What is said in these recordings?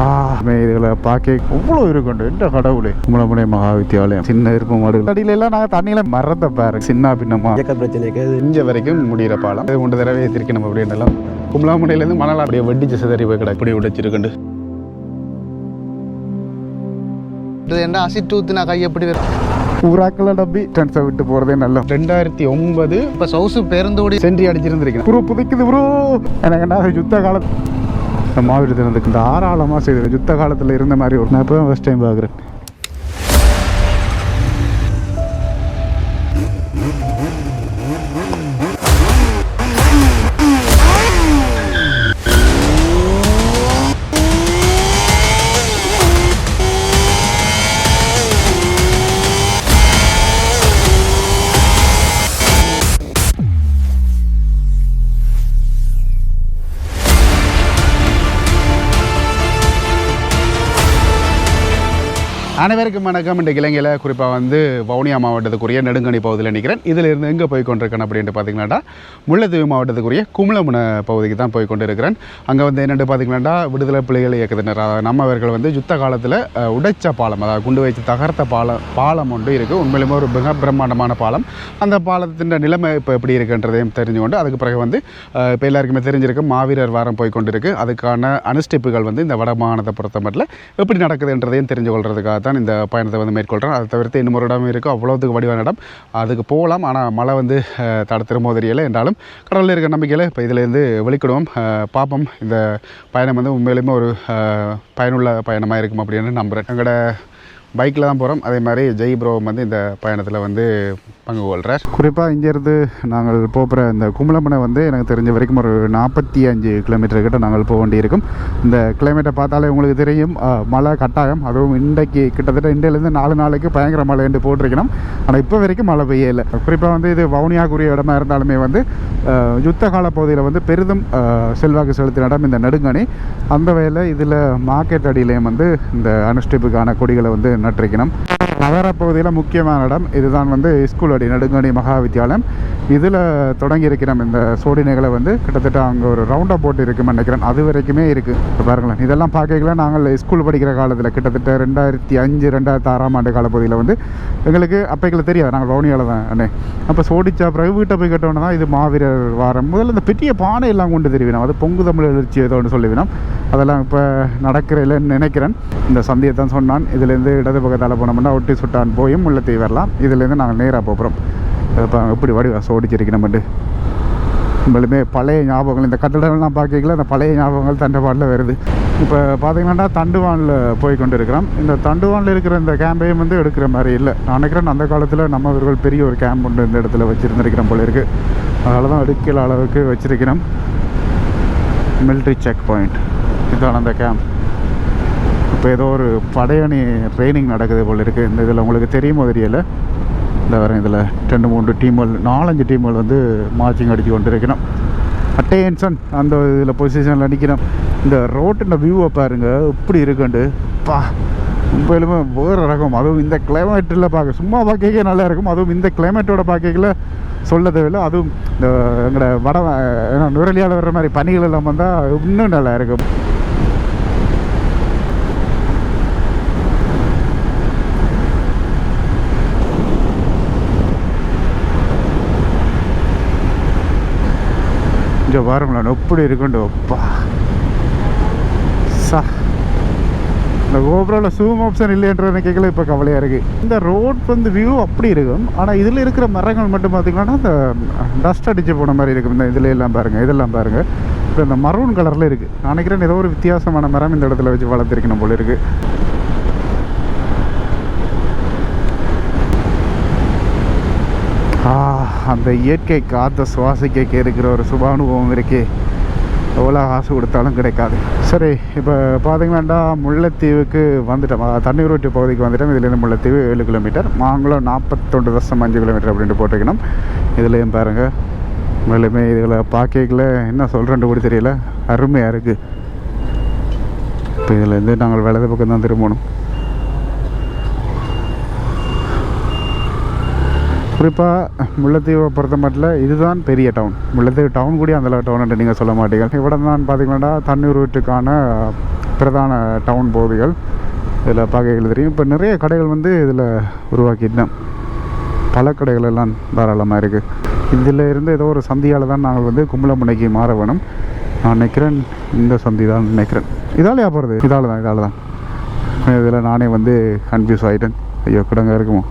இதுகளை பார்க்க அவ்வளோ இருக்குண்டு எந்த கடவுளே. கும்பலமுனை மகா வித்தியாலயம் சின்ன இருப்பு மாடுகள் அடியில எல்லாம் நாங்கள் தண்ணியில மறந்த பாரு சின்ன பின்னமா. இயக்க பிரச்சனைக்கு இஞ்ச வரைக்கும் முடிகிற பாலம். இது மூன்று தடவை திருக்கணும் அப்படின்னு எல்லாம் கும்பலாமுனையிலேருந்து மணல் அப்படியே வெடிச்சு சிதறி போய் கிடக்கு. அப்படி உடைச்சிருக்குண்டு. இது என்ன அசிட் ஊத்துனா கை எப்படி வரும் ஊராக்களை நம்பி டென்ஸை விட்டு போகிறதே நல்ல ரெண்டாயிரத்தி ஒன்பது இப்போ சவுசு பேருந்தோடி சென்ட்ரி அடிச்சிருந்திருக்கேன் ப்ரோ புதைக்குது ப்ரோ எனக்கு என்ன யுத்த காலம். மாவீர தினத்துக்கு இந்த ஆறாளமாக செய்து யுத்த காலத்தில் இருந்த மாதிரி ஒரு நான் இப்போ ஃபஸ்ட் டைம் பார்க்குறேன். அனைவருக்கும் வணக்கம். இன்றைக்கு இலங்கையில் குறிப்பாக வந்து வவுனியா மாவட்டத்துக்குரிய நெடுங்கணி பகுதியில் நிற்கிறேன் இதிலிருந்து எங்கே போய் கொண்டிருக்கேன் அப்படின்ட்டு பார்த்தீங்கன்னாடா முல்லைத்தீவு மாவட்டத்துக்குரிய கும்பலமுனை பகுதிக்கு தான் போய் கொண்டிருக்கிறேன். அங்கே வந்து என்னென்னு பார்த்தீங்கன்னாடா விடுதலை புலிகள் இயக்கத்தினர் அதாவது நம்மவர்கள் வந்து யுத்த காலத்தில் உடைச்ச பாலம் அதாவது குண்டு வைத்து தகர்த்த பாலம் பாலம் ஒன்று இருக்குது உண்மையிலுமே ஒரு மிக பிரம்மாண்டமான பாலம். அந்த பாலத்தின் நிலைமை இப்போ எப்படி இருக்குன்றதையும் தெரிஞ்சுக்கொண்டு அதுக்கு பிறகு வந்து இப்போ எல்லாருக்குமே தெரிஞ்சிருக்கு மாவீரர் வாரம் போய் கொண்டிருக்கு. அதுக்கான அனுஷ்டிப்புகள் வந்து இந்த வட மாகாணத்தை பொறுத்த மட்டும் எப்படி நடக்குதுன்றதையும் தெரிஞ்சு கொள்றதுக்காக தான் இந்த பயணத்தை வந்து மேற்கொள்கிறேன் அதை தவிர்த்து இன்னும் ஒரு இடம் இருக்குது அவ்வளோத்துக்கு வடிவான இடம். அதுக்கு போகலாம். ஆனால் மழை வந்து தட திரும்ப என்றாலும் கடலில் இருக்க நம்பிக்கையில் இப்போ இதிலேருந்து வெளிக்கிடுவோம் பார்ப்போம் இந்த பயணம் வந்து உண்மையிலுமே ஒரு பயனுள்ள பயணமாக இருக்கும் அப்படின்னு நம்புகிறேன் எங்களோட பைக்கில் தான் போகிறோம். அதே மாதிரி ஜெய் ப்ரோ வந்து இந்த பயணத்தில் வந்து பங்கு கொள்கிறார் குறிப்பாக இங்கேருந்து நாங்கள் போகிற இந்த கும்பலமனை வந்து எனக்கு தெரிஞ்ச வரைக்கும் ஒரு நாற்பத்தி அஞ்சு கிலோமீட்டர் கிட்ட நாங்கள் போக வேண்டியிருக்கும். இந்த கிளைமேட்டை பார்த்தாலே உங்களுக்கு தெரியும் மழை கட்டாயம். அதுவும் இன்றைக்கு கிட்டத்தட்ட இன்றையிலேருந்து நாலு நாளைக்கு பயங்கர மழை என்று போட்டிருக்கணும். ஆனால் இப்போ வரைக்கும் மழை பெய்யலை. குறிப்பாக வந்து இது வவுனியாக்குரிய இடமா இருந்தாலுமே வந்து யுத்த கால பகுதியில் வந்து பெரிதும் செல்வாக்கு செலுத்தின இடம் இந்த நெடுங்கணி அந்த வகையில் இதில் மார்க்கெட் அடியிலையும் வந்து இந்த அனுஷ்டிப்புக்கான கொடிகளை வந்து நட்டிருக்கணும் நகரப்பகுதியில் முக்கியமான இடம் இதுதான் வந்து ஸ்கூல் அடி நெடுங்கணி மகா வித்தியாலயம் இதில் தொடங்கி இருக்கிறோம் இந்த சோடினைகளை வந்து. கிட்டத்தட்ட அங்கே ஒரு ரவுண்டாக போட்டு இருக்குன்னு நினைக்கிறேன். அது வரைக்குமே இருக்குது பாருங்களேன் இதெல்லாம் பார்க்கல நாங்கள் ஸ்கூல் படிக்கிற காலத்தில் கிட்டத்தட்ட ரெண்டாயிரத்தி அஞ்சு ரெண்டாயிரத்தி ஆறாம் ஆண்டு காலப்பகுதியில் வந்து எங்களுக்கு அப்பைகளை தெரியாது. நாங்கள் வவுனியாவில் தான் அண்ணே. அப்போ சோடிச்சா பிறகு வீட்டை போய் கேட்டோன்னா தான் இது மாவீரர் வாரம். முதல்ல இந்த பெரிய பானை எல்லாம் கொண்டு தெரிவினோம். அது பொங்கு தமிழ் எழுச்சி ஏதோ ஒன்று சொல்லிவினோம். அதெல்லாம் இப்போ நடக்கிற இல்லைன்னு நினைக்கிறேன். இந்த சந்தியை தான் சொன்னான் இதுலேருந்து இடது பக்கத்தால் போனோம்னா ஒட்டி சுட்டான் போயும் முள்ளத்தீவு வரலாம். இதுலேருந்து நாங்கள் நேராக போகிறோம் இப்போ எப்படி வடிவா சோடிச்சிருக்கணும்ட்டு நம்மளுமே பழைய ஞாபகங்கள் இந்த கட்டடங்கள்லாம் பார்க்கல அந்த பழைய ஞாபகங்கள் தண்டவானில் வருது. இப்போ பார்த்தீங்கன்னா தண்டுவானில் போய் கொண்டு இருக்கிறோம் இந்த தண்டுவானில் இருக்கிற இந்த கேம்பையும் வந்து எடுக்கிற மாதிரி இல்லை. நான் நினைக்கிறேன் அந்த காலத்தில் நம்மவர்கள் பெரிய ஒரு கேம்ப் ஒன்று இந்த இடத்துல வச்சுருந்துருக்கிறோம் போல இருக்குது அதனால தான் எடுக்கிற அளவுக்கு வச்சிருக்கிறோம். மிலிட்ரி செக் பாயிண்ட் இதுதான் அந்த கேம்ப் இப்போ ஏதோ ஒரு படையணி ட்ரைனிங் நடக்குது போல் இருக்குது இந்த இதில் உங்களுக்கு தெரியுமோ தெரியல. இந்த வரேன் இதில் ரெண்டு மூன்று டீம்கள் நாலஞ்சு டீம்கள் வந்து மார்ச்சிங் அடித்து கொண்டு இருக்கணும் அட்டென்ஷன் அந்த இதில் பொசிஷனில் நிற்கிறோம் இந்த ரோட்டின் வியூவை பாருங்கள் இப்படி இருக்குண்டு. பா உண்மையிலுமே வேறு ரகம். அதுவும் இந்த கிளைமேட்டில் பார்க்க சும்மா பார்க்கவே நல்லா இருக்கும். அதுவும் இந்த கிளைமேட்டோட பார்க்கல சொல்ல தேவையில்லை. அதுவும் இந்த எங்களோட வட ஏன்னா நுரலியால் வர்ற மாதிரி பனிகள் எல்லாம் வந்தால் இன்னும் நல்லா இருக்கும். இங்கே பாருங்களேன் எப்படி இருக்குண்டு அப்பா. சா. இந்த கோபுராவில் சூம் ஆப்ஷன் இல்லைன்றது கேட்கல இப்போ கவலையாக இருக்குது இந்த ரோட் வந்து வியூ அப்படி இருக்கும் ஆனால் இதில் இருக்கிற மரங்கள் மட்டும் பார்த்திங்கன்னா இந்த டஸ்ட் அடித்து போன மாதிரி இருக்கும். இந்த இதில் எல்லாம் பாருங்கள் இதெல்லாம் பாருங்கள் இப்போ இந்த மரூன் கலரில் இருக்குது நினைக்கிறேன் ஏதோ ஒரு வித்தியாசமான மரம் இந்த இடத்துல வச்சு வளர்த்துருக்கணும் போல இருக்குது ஆ அந்த இயற்கை காற்றை சுவாசிக்க இருக்கிற ஒரு சுப அனுபவம் இருக்கே. எவ்வளோ காசு கொடுத்தாலும் கிடைக்காது. சரி இப்போ பார்த்தீங்கன்னாண்டா முல்லைத்தீவுக்கு வந்துட்டோம். தண்ணீர் ஊற்று பகுதிக்கு வந்துட்டோம். இதுலேருந்து முல்லைத்தீவு ஏழு கிலோமீட்டர். மாங்குளம் நாற்பத்தொண்டு தசம் அஞ்சு கிலோமீட்டர் அப்படின்ட்டு போட்டிருக்கணும். இதுலேயும் பாருங்கள் மேலுமே இதில் பார்க்கல என்ன சொல்கிறேன்னு கூட தெரியல. அருமையாக இருக்குது இப்போ இதுலேருந்து நாங்கள் வலது பக்கம் தான் திரும்பணும். குறிப்பாக முல்லைத்தீவை பொறுத்த மட்டும் இதுதான் பெரிய டவுன் முல்லைத்தீவு டவுன் கூட அந்த டவுன் என்று நீங்கள் சொல்ல மாட்டீங்க இவ்வளோ தான் பார்த்தீங்கன்னா தண்ணீர் வீட்டுக்கான பிரதான டவுன் பகுதிகள். இதில் பகைகள் தெரியும். இப்போ நிறைய கடைகள் வந்து இதில் உருவாக்கிட்டேன் பல கடைகள் எல்லாம் தாராளமாக இருக்குது இதில் இருந்து ஏதோ ஒரு சந்தியால் தான் நாங்கள் வந்து கும்பலமுனைக்கு மாற வேணும். நான் நினைக்கிறேன் இந்த சந்தி தான் நினைக்கிறேன். இதாலையா போகிறது இதால் தான் இதால் தான் இதில் நானே வந்து கன்ஃபியூஸ் ஆகிட்டேன் ஐயோ கிடங்க இருக்குமோ?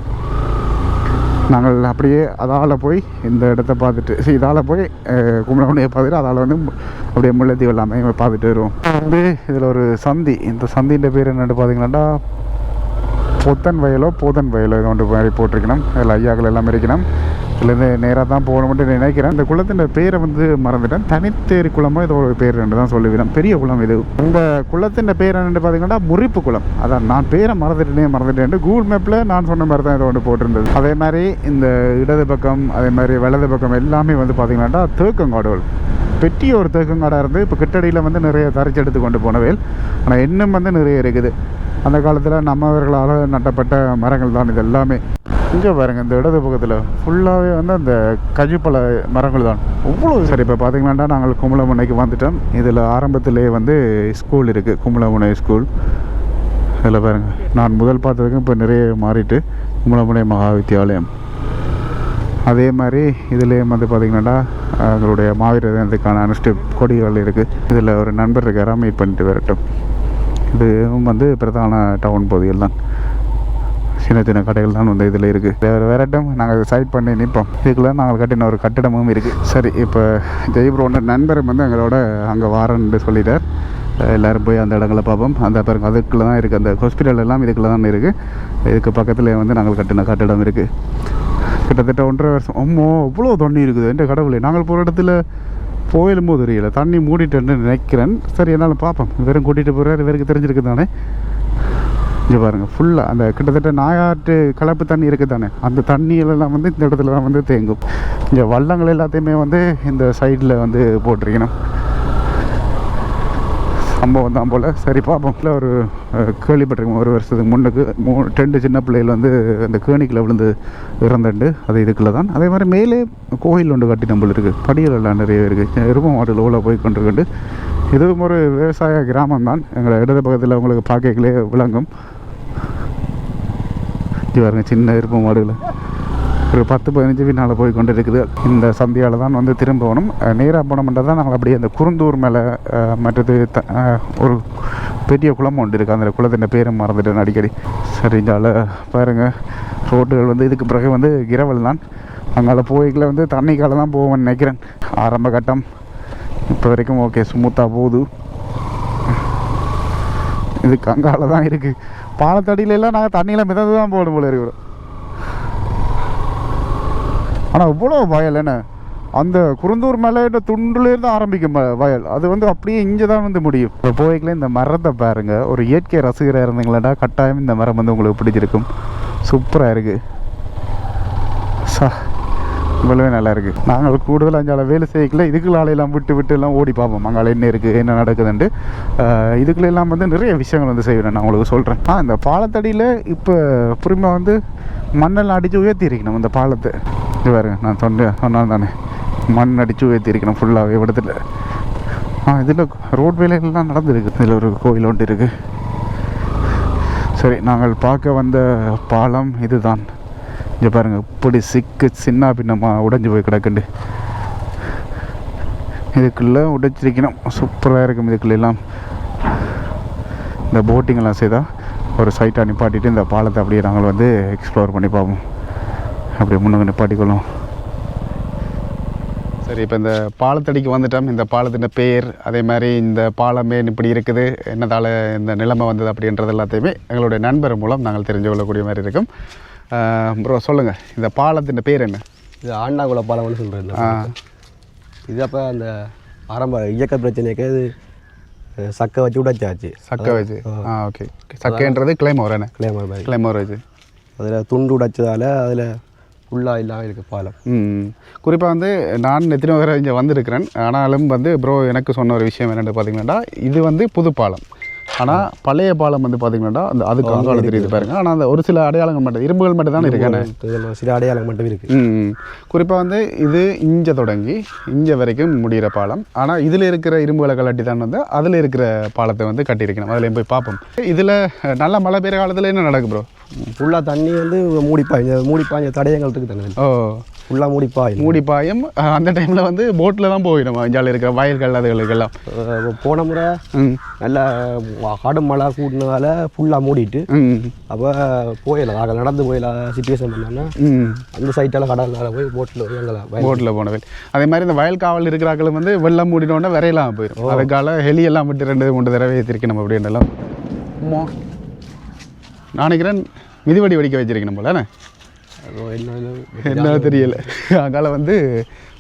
நாங்கள் அப்படியே அதால் போய் இந்த இடத்த பார்த்துட்டு சரி இதால் போய் அஹ், பார்த்துட்டு அதால் வந்து அப்படியே முல்லைத்தீவு எல்லாமே பார்த்துட்டு வருவோம். வந்து இதில் ஒரு சந்தி இந்த சந்தின்ற பேர் என்னென்னு பார்த்தீங்கன்னா பொத்தன் வயலோ போதன் வயலோ இது ஒன்று மாதிரி போட்டிருக்கணும். அதில் ஐயாக்கள் எல்லாம் இருக்கணும். இதுலேருந்து நேராக தான் போகணும்னு நினைக்கிறேன். இந்த குளத்தின் பேரை வந்து மறந்துட்டேன். தனித்தேரி குளமோ ஏதோ ஒரு பேர் ரெண்டு தான் சொல்லுவேன் பெரிய குளம் இது. இந்த குளத்தின் பேர் என்னென்னு பார்த்தீங்கன்னா முறிப்பு குளம். அதான் நான் பேரை மறந்துட்டேனே மறந்துட்டேன் கூகுள் மேப்பில் நான் சொன்ன மாதிரி தான் ஏதோ ஒன்று போட்டிருந்தது. அதே மாதிரி இந்த இடது பக்கம் அதே மாதிரி வலது பக்கம் எல்லாமே வந்து பார்த்தீங்கன்னா தேக்கங்காடுகள். பெரிய ஒரு தேக்கங்காடாக இருந்து இப்போ கிட்டடியில் வந்து நிறைய தரைச்சி எடுத்து கொண்டு போனவேல். ஆனால் இன்னும் வந்து நிறைய இருக்குது. அந்த காலத்தில் நம்மவர்களால் நட்டப்பட்ட மரங்கள் தான் இது எல்லாமே. இங்கே பாருங்க இந்த இடது பக்கத்தில் ஃபுல்லாகவே வந்து அந்த கஜுப்பழ மரங்கள் தான். அவ்வளோ சரி இப்போ பார்த்தீங்கன்னா நாங்கள் கும்பலமுனைக்கு வந்துட்டோம். இதில் ஆரம்பத்திலே வந்து ஸ்கூல் இருக்குது கும்பலமுனை ஸ்கூல் இதில் பாருங்க நான் முதல் பார்த்ததுக்கும் இப்போ நிறைய மாறிட்டு கும்பலமுனை மகா வித்தியாலயம் அதே மாதிரி இதுலேயும் வந்து பார்த்திங்கன்னா எங்களுடைய மாவீரத்துக்கான அனுஷ்டிப் கொடிகள் இருக்குது இதில் ஒரு நண்பர் இருக்காரா மீட் பண்ணிட்டு வரட்டும். இதுவும் வந்து பிரதான டவுன் பகுதியில் தான். சின்ன சின்ன கடைகள் தான் வந்து இதில் இருக்குது வேறு வேறு வரட்டும் நாங்கள் சைட் பண்ணி நிற்போம் இதுக்குள்ளே நாங்கள் கட்டின ஒரு கட்டிடமும் இருக்குது சரி இப்போ ஜெய்புரோட நண்பர் வந்து எங்களோட அங்கே வாரன்னு சொல்லிட்டார். எல்லோரும் போய் அந்த இடங்களை பார்ப்போம். அந்த பாருங்க அதுக்குள்ளே தான் இருக்குது அந்த ஹாஸ்பிட்டல் எல்லாம் இதுக்குள்ளே தான் இருக்குது இதுக்கு பக்கத்தில் வந்து நாங்கள் கட்டின கட்டிடம் இருக்குது கிட்டத்தட்ட ஒன்றரை வருஷம். அம்மோ அவ்வளோ தண்ணி இருக்குது. என்ற கடவுளே. நாங்கள் போகிற இடத்துல போயிலும்போது தெரியல. தண்ணி மூடிட்டேன்னு நினைக்கிறேன். சரி என்னால் பார்ப்போம். இவரும் கூட்டிகிட்டு போகிறார் இவருக்கு தெரிஞ்சிருக்கு தானே இங்கே பாருங்கள் ஃபுல்லாக அந்த கிட்டத்தட்ட நாயாட்டு கலப்பு தண்ணி இருக்குது தானே? அந்த தண்ணியெல்லாம் வந்து இந்த இடத்துல தான் வந்து தேங்கும். இங்கே வள்ளங்கள் எல்லாத்தையுமே வந்து இந்த சைடில் வந்து போட்டிருக்கணும். சம்பவம் தான் போல். சரி பார்ப்போம் இல்லை ஒரு கேள்விப்பட்டிருக்கோம் ஒரு வருஷத்துக்கு முன்னுக்கு மூ ரெண்டு சின்ன பிள்ளைகள் வந்து அந்த கேணிக்கில் விழுந்து இறந்துண்டு. அது இதுக்குள்ளே தான். அதே மாதிரி மேலே கோயில் ஒன்று கட்டி நம்மள இருக்குது படிகள் எல்லாம் நிறைய இருக்குது எரும மாடல் உள்ள போய் கொண்டிருக்குண்டு. இதுவும் ஒரு விவசாய கிராமம் தான். எங்களை இடது பக்கத்தில் உங்களுக்கு பார்க்கலே விளங்கும். சுற்றி பாருங்க சின்ன எரும மாடுகள். ஒரு பத்து பதினஞ்சு பின்னால் போய் கொண்டு இருக்குது இந்த சந்தியால் தான் வந்து திரும்பணும் நேராக போனோம்ன்றது தான் நாங்கள் அப்படியே அந்த குருந்தூர் மேலே மற்றது த ஒரு பெரிய குளம் ஒன்று இருக்குது அந்த குளத்தின் பேரும் மறந்துட்டேன் அடிக்கடி. சரிஞ்சால பாருங்கள் ரோட்டுகள் வந்து இதுக்கு பிறகு வந்து கிரவல் தான். அங்கால போய்க்குள்ள வந்து தண்ணிக்கால தான் போவேன் நினைக்கிறேன். ஆரம்ப கட்டம். இப்போ வரைக்கும் ஓகே ஸ்மூத்தாக போகுது. இதுக்கு அங்கால தான் இருக்குது பாலத்தடியில எல்லாம் நாங்கள் தண்ணியில் மிதந்து தான் போகணும் போல இருக்கிறோம் ஆனால் இவ்வளோ வயல் என்ன? அந்த குருந்தூர் மலையோட துண்டுலேருந்து ஆரம்பிக்கும் வயல். அது வந்து அப்படியே இங்கே தான் வந்து முடியும். இப்போ போய்க்குள்ள இந்த மரத்தை பாருங்கள் ஒரு இயற்கை ரசிகராக இருந்தீங்களாடா. கட்டாயம் இந்த மரம் வந்து உங்களுக்கு பிடிச்சிருக்கும். சூப்பராக இருக்குது சா இவ்வளவே நல்லா இருக்குது நாங்கள் கூடுதல் அஞ்சால வேலை செய்யக்கல இதுக்குள்ள எல்லாம் விட்டு விட்டு எல்லாம் ஓடி பார்ப்போம். அங்கால என்ன இருக்குது என்ன நடக்குதுன்ட்டு. இதுக்குள்ள எல்லாம் வந்து நிறைய விஷயங்கள் வந்து செய்வேன் நான் உங்களுக்கு சொல்கிறேன் ஆ இந்த பாலத்தடியில் இப்போ புரிமை வந்து மண்ணெல்லாம் அடித்து உயர்த்தி இருக்கணும் இந்த பாலத்தை. இது பாருங்க நான் சொன்னேன் சொன்னால் தானே. மண் அடித்து உயர்த்தி இருக்கணும் ஃபுல்லாகவே இடத்துல ஆ இதில் ரோட் வேலைகள்லாம் நடந்துருக்கு. இதில் ஒரு கோயில் ஒன்று இருக்குது சரி நாங்கள் பார்க்க வந்த பாலம் இதுதான். இங்கே பாருங்கள் இப்படி சிக்கு சின்ன பின்னமாக உடைஞ்சு போய் கிடக்குண்டு. இதுக்குள்ளே உடைச்சிருக்கணும். சூப்பராக இருக்கும் இதுக்குள்ளெல்லாம் இந்த போட்டிங்கெல்லாம் செய்தால் ஒரு சைட்டாக நிப்பாட்டிட்டு இந்த பாலத்தை அப்படியே நாங்கள் வந்து எக்ஸ்ப்ளோர் பண்ணி பார்ப்போம். அப்படியே முன்னுக்கு நிப்பாட்டிக்கொள்ளும் சரி இப்போ இந்த பாலத்தடிக்கு வந்துட்டோம். இந்த பாலத்தின் பேர் அதே மாதிரி இந்த பாலமே இப்படி இருக்குது? என்னதால் இந்த நிலைமை வந்தது அப்படின்றது எல்லாத்தையுமே எங்களுடைய நண்பர் மூலம் நாங்கள் தெரிஞ்சு கொள்ளக்கூடிய மாதிரி இருக்கும். ப்ரோ சொல்லுங்கள் இந்த பாலத்தின் பேர் என்ன? இது ஆண்டாங்குள பாலம்னு சொல்கிறேன் இது அப்போ அந்த ஆரம்ப இயக்க பிரச்சனைக்கு இது சக்கை வச்சு உடைச்சாச்சு. சக்கை வச்சு. ஆ. ஓகே சக்கைன்றது கிளைமோர் என்ன? கிளைமர் கிளைமோர் வச்சு அதில் துண்டு உடைச்சதால அதில் ஃபுல்லாக இல்லாமல் இருக்குது பாலம். ம் குறிப்பாக வந்து நான் எத்தனை வரை இங்கே வந்திருக்கிறேன். ஆனாலும் வந்து ப்ரோ எனக்கு சொன்ன ஒரு விஷயம் என்னென்னு பார்த்தீங்கன்னா இது வந்து புது பாலம். ஆனால் பழைய பாலம் வந்து பார்த்தீங்கன்னா அந்த அதுக்கு அங்கால தெரியுது பாருங்க. ஆனால் அந்த ஒரு சில அடையாளங்கள் மட்டும் இரும்புகள் மட்டும் தான் இருக்கானே சில அடையாளம் மட்டும் இருக்கு. ம் குறிப்பாக வந்து இது இஞ்ச தொடங்கி இஞ்ச வரைக்கும் முடிகிற பாலம். ஆனால் இதில் இருக்கிற இரும்புகளை கலட்டி தான் வந்து அதில் இருக்கிற பாலத்தை வந்து கட்டியிருக்கணும். அதில் போய் பார்ப்போம். இதில் நல்ல மழை பெய்கிற காலத்தில் என்ன நடக்கும் ப்ரோ ஃபுல்லாக தண்ணி வந்து மூடி பாய்ஞ்ச மூடி பாய்ஞ்ச தடயங்கள் இருக்கு தானே ஓ. ஃபுல்லாக மூடி பாயும் மூடி பாயம் அஹ், அந்த டைமில் வந்து போட்டில் தான் போயிடும். இஞ்சால இருக்கிற வயல்கள் அதுகளுக்கெல்லாம். போன முறை நல்லா கடும் மழை கூட்டினதால ஃபுல்லாக மூடிட்டு அப்போ போயிடலாம் நாங்கள் நடந்து போயிடலாம் சுச்சுவேஷன் பண்ணோன்னா அந்த சைட்டால் கடலில் போய் போட்டில் போய் எங்களை போட்டில் போனவில் அதே மாதிரி இந்த வயல் காவல் இருக்கிறாக்களும் வந்து வெள்ளம் மூடினோடனே விரையலாம் போயிடும். அதுக்கால ஹெலி எல்லாம் விட்டு ரெண்டு மூணு தடவை ஏற்றிருக்கணும் அப்படின்றலாம் அம்மா நான் நினைக்கிறேன் மிதிவடி வெடிக்க வச்சிருக்கணும் போல என்ன? தெரியல. அங்கால வந்து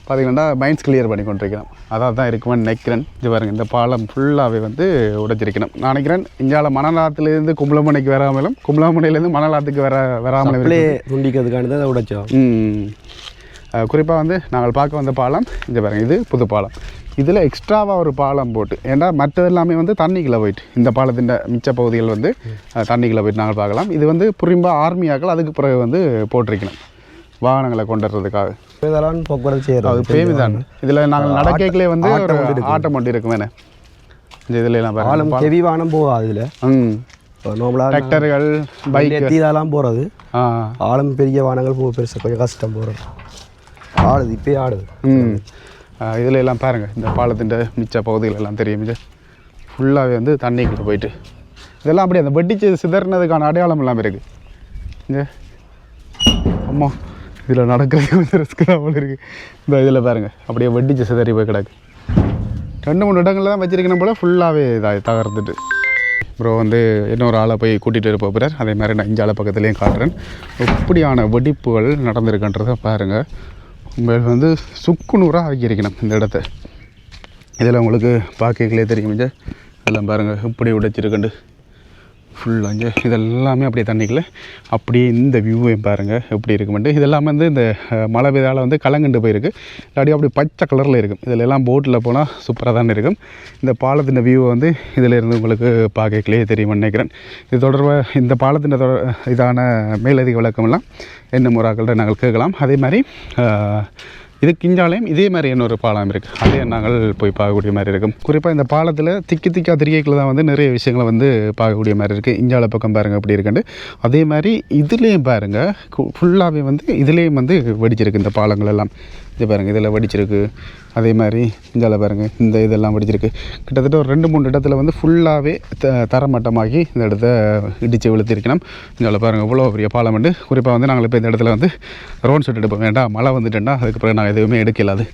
பார்த்தீங்கன்னா மைண்ட்ஸ் கிளியர் பண்ணி கொண்டிருக்கிறோம் அதான் தான் இருக்குமென்னு நினைக்கிறேன். இது பாருங்க இந்த பாலம் ஃபுல்லாகவே வந்து உடைச்சிருக்கணும் நான் நினைக்கிறேன் இந்தியாவில் மணலாத்துலேருந்து கும்பலமனைக்கு வராமலும் கும்பலமனையிலேருந்து மணலாத்துக்கு வர வராமலும் சப்ளே துண்டிக்கிறதுக்காண்டி தான் அதை உடைச்சோம். குறிப்பாக வந்து நாங்கள் பார்க்க வந்த பாலம் இந்த பாருங்க இது புது பாலம். இதில் எக்ஸ்ட்ராவாக ஒரு பாலம் போட்டு ஏன்னா மற்றது எல்லாமே வந்து தண்ணிக்குள்ளே போயிட்டு இந்த பாலத்தின் மிச்ச பகுதிகள் வந்து தண்ணிக்குள்ளே போயிட்டு நாங்கள் பார்க்கலாம். இது வந்து புரிம்பா ஆர்மியாக்கள் அதுக்கு பிறகு வந்து போட்டிருக்கணும் வாகனங்களை கொண்டு வர்றதுக்காக இதெல்லாம் போக்குவரத்து செய்கிறோம் பேமிதான். இதில் நாங்கள் நடக்கைகளே வந்து ஒரு ஆட்டம் ஒன்று இருக்கும் வேணே. இந்த இதில் எல்லாம் ஆழம் பாருங்க ஹெவி வானம் போகாது இதில். ம். நார்மலாக டிராக்டர்கள் பைக் இதெல்லாம் போகிறது ஆழம் பெரிய வானங்கள் போக பெருசாக கொஞ்சம் கஷ்டம் போகிறது ஆடுது இப்பயே ஆடுது. ம். இதில் எல்லாம் பாருங்கள் இந்த பாலத்தின் மிச்ச பகுதிகள் எல்லாம் தெரியும். இது ஃபுல்லாகவே வந்து தண்ணிக்குள்ளே போயிட்டு. இதெல்லாம் அப்படியே அந்த வெட்டிச்சு சிதறினதுக்கான அடையாளம் எல்லாம் இருக்குது இங்க. அம்மா இதில் நடக்கிறது ரிஸ்க் தான் போல இருக்குது இந்த இதில் பாருங்கள் அப்படியே வெட்டிச்சு சிதறி போய் கிடக்கு. ரெண்டு மூணு இடங்கள்ல தான் வச்சிருக்கணும் போல் ஃபுல்லாகவே இதாக தகர்த்துட்டு. ப்ரோ வந்து இன்னொரு ஆளை போய் கூட்டிகிட்டு இருப்ப போகிறார் அதே மாதிரி நான் இஞ்சால பக்கத்துலேயும் காட்டுறேன். எப்படியான வெடிப்புகள் நடந்திருக்குன்றதை பாருங்கள் உங்களுக்கு வந்து சுக்குநூறாக ஆக்கியிருக்கணும் இந்த இடத்த. இதில் உங்களுக்கு பார்க்கலே தெரியும் எல்லாம் பாருங்கள் இப்படி உடைச்சிருக்கண்டு. ஃபுல்லாக இங்கே இதெல்லாமே அப்படியே தண்ணிக்குள்ளே அப்படியே இந்த வியூவையும் பாருங்கள் எப்படி இருக்குமெண்டு இதெல்லாம் வந்து இந்த மழை பெய்தால வந்து கலங்கண்டு போயிருக்கு. இல்லாட்டி அப்படி பச்சை கலரில் இருக்கும். இதில் எல்லாம் போட்டில் போனால் சூப்பராக தானே இருக்கும். இந்த பாலத்தின் வியூவை வந்து இதில் இருந்து உங்களுக்கு பார்க்கலையே தெரியும் நினைக்கிறேன். இது தொடர்பாக இந்த பாலத்தின் தொடர் இதான மேலதிக விளக்கமெல்லாம் என்ன முறாக்கள்கிட்ட நாங்கள் கேட்கலாம். அதே மாதிரி இது கிஞ்சாலையும் இதே மாதிரி இன்னொரு பாலம் இருக்குது அதே நாங்கள் போய் பார்க்கக்கூடிய மாதிரி இருக்கும். குறிப்பாக இந்த பாலத்தில் திக்கி திக்கா திரிகைக்குள்ள தான் வந்து நிறைய விஷயங்களை வந்து பார்க்கக்கூடிய மாதிரி இருக்குது இஞ்சால பக்கம் பாருங்கள் அப்படி இருக்குண்டு. அதே மாதிரி இதுலேயும் பாருங்கள் ஃபுல்லாகவே வந்து இதுலேயும் வந்து வெடிச்சிருக்கு இந்த பாலங்கள் எல்லாம். இது பாருங்கள் இதில் வடிச்சிருக்கு. அதே மாதிரி இதில் பாருங்கள் இந்த இதெல்லாம் வடிச்சிருக்கு. கிட்டத்தட்ட ஒரு ரெண்டு மூணு இடத்துல வந்து ஃபுல்லாகவே த தரமட்டமாகி இந்த இடத்த இடித்து விழுத்திருக்கணும் இதில் பாருங்கள் இவ்வளோ பெரிய பாலம் உண்டு குறிப்பாக வந்து நாங்கள் இப்போ இந்த இடத்துல வந்து ரோன் ஷூட் எடுப்போம். வேண்டாம் மழை வந்துட்டேன்னா அதுக்கு பிறகு நாங்கள் எதுவுமே எடுக்கலாது